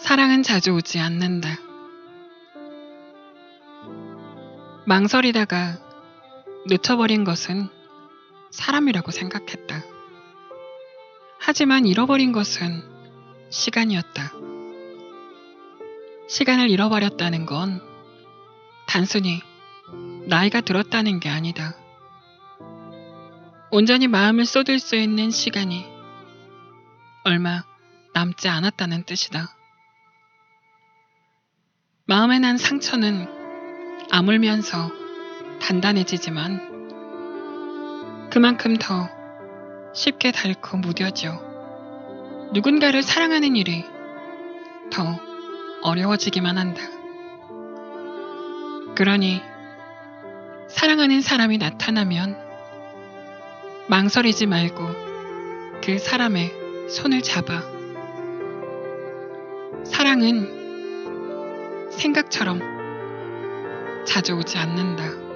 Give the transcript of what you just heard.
사랑은 자주 오지 않는다. 망설이다가 놓쳐버린 것은 사람이라고 생각했다. 하지만 잃어버린 것은 시간이었다. 시간을 잃어버렸다는 건 단순히 나이가 들었다는 게 아니다. 온전히 마음을 쏟을 수 있는 시간이 얼마 남지 않았다는 뜻이다. 마음에 난 상처는 아물면서 단단해지지만 그만큼 더 쉽게 닳고 무뎌져 누군가를 사랑하는 일이 더 어려워지기만 한다. 그러니 사랑하는 사람이 나타나면 망설이지 말고 그 사람의 손을 잡아. 사랑은 생각처럼 자주 오지 않는다.